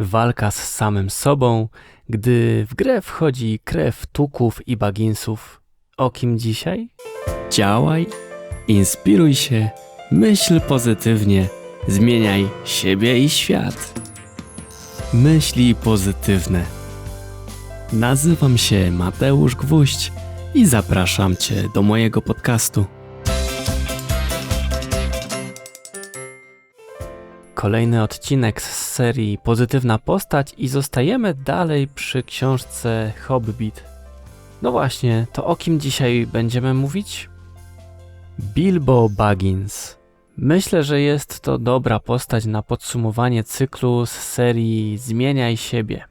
walka z samym sobą, gdy w grę wchodzi krew tuków i baginsów. O kim dzisiaj? Działaj, inspiruj się, myśl pozytywnie, zmieniaj siebie i świat. Myśli pozytywne. Nazywam się Mateusz Gwóźdź i zapraszam Cię do mojego podcastu. Kolejny odcinek z serii Pozytywna postać i zostajemy dalej przy książce Hobbit. No właśnie, to o kim dzisiaj będziemy mówić? Bilbo Baggins. Myślę, że jest to dobra postać na podsumowanie cyklu z serii Zmieniaj siebie.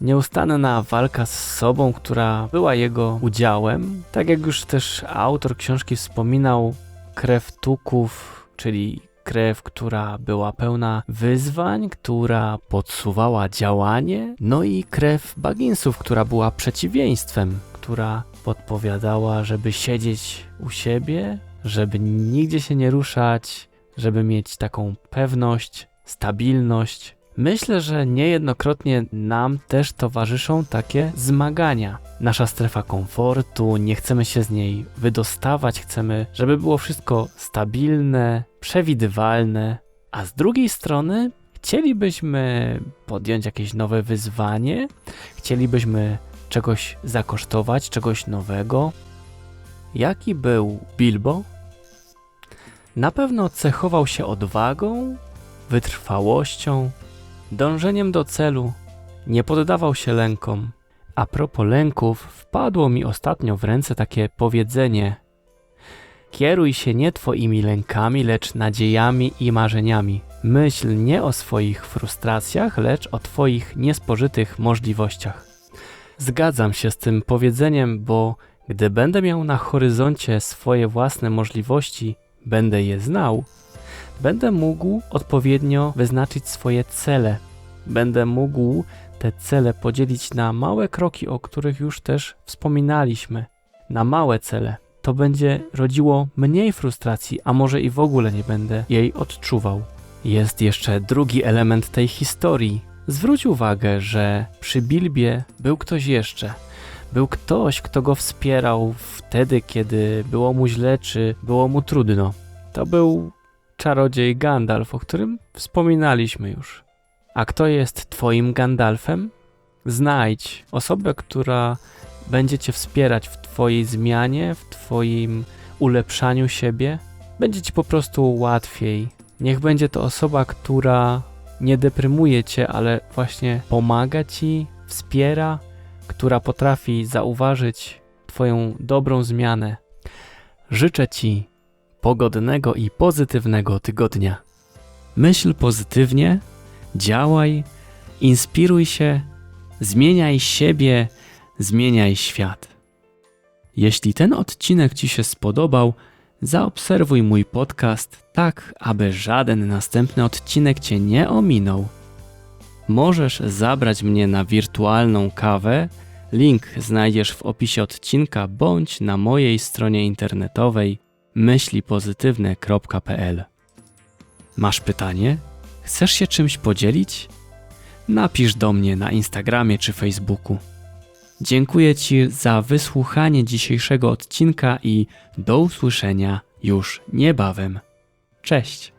Nieustanna walka z sobą, która była jego udziałem. Tak jak już też autor książki wspominał, krew tuków, czyli krew, która była pełna wyzwań, która podsuwała działanie, no i krew Bagginsów, która była przeciwieństwem, która podpowiadała, żeby siedzieć u siebie, żeby nigdzie się nie ruszać, żeby mieć taką pewność, stabilność. Myślę, że niejednokrotnie nam też towarzyszą takie zmagania. Nasza strefa komfortu, nie chcemy się z niej wydostawać, chcemy, żeby było wszystko stabilne, przewidywalne, a z drugiej strony chcielibyśmy podjąć jakieś nowe wyzwanie, chcielibyśmy czegoś zakosztować, czegoś nowego. Jaki był Bilbo? Na pewno cechował się odwagą, wytrwałością, dążeniem do celu, nie poddawał się lękom. A propos lęków, wpadło mi ostatnio w ręce takie powiedzenie: Kieruj się nie Twoimi lękami, lecz nadziejami i marzeniami. Myśl nie o swoich frustracjach, lecz o Twoich niespożytych możliwościach. Zgadzam się z tym powiedzeniem, bo gdy będę miał na horyzoncie swoje własne możliwości, będę je znał, będę mógł odpowiednio wyznaczyć swoje cele. Będę mógł te cele podzielić na małe kroki, o których już też wspominaliśmy. Na małe cele. To będzie rodziło mniej frustracji, a może i w ogóle nie będę jej odczuwał. Jest jeszcze drugi element tej historii. Zwróć uwagę, że przy Bilbie był ktoś jeszcze. Był ktoś, kto go wspierał wtedy, kiedy było mu źle, czy było mu trudno. To był czarodziej Gandalf, o którym wspominaliśmy już. A kto jest Twoim Gandalfem? Znajdź osobę, która będzie Cię wspierać w Twojej zmianie, w Twoim ulepszaniu siebie. Będzie Ci po prostu łatwiej. Niech będzie to osoba, która nie deprymuje Cię, ale właśnie pomaga Ci, wspiera, która potrafi zauważyć Twoją dobrą zmianę. Życzę Ci pogodnego i pozytywnego tygodnia. Myśl pozytywnie, działaj, inspiruj się, zmieniaj siebie, zmieniaj świat. Jeśli ten odcinek Ci się spodobał, zaobserwuj mój podcast tak, aby żaden następny odcinek Cię nie ominął. Możesz zabrać mnie na wirtualną kawę. Link znajdziesz w opisie odcinka bądź na mojej stronie internetowej myślipozytywne.pl. Masz pytanie? Chcesz się czymś podzielić? Napisz do mnie na Instagramie czy Facebooku. Dziękuję Ci za wysłuchanie dzisiejszego odcinka i do usłyszenia już niebawem. Cześć!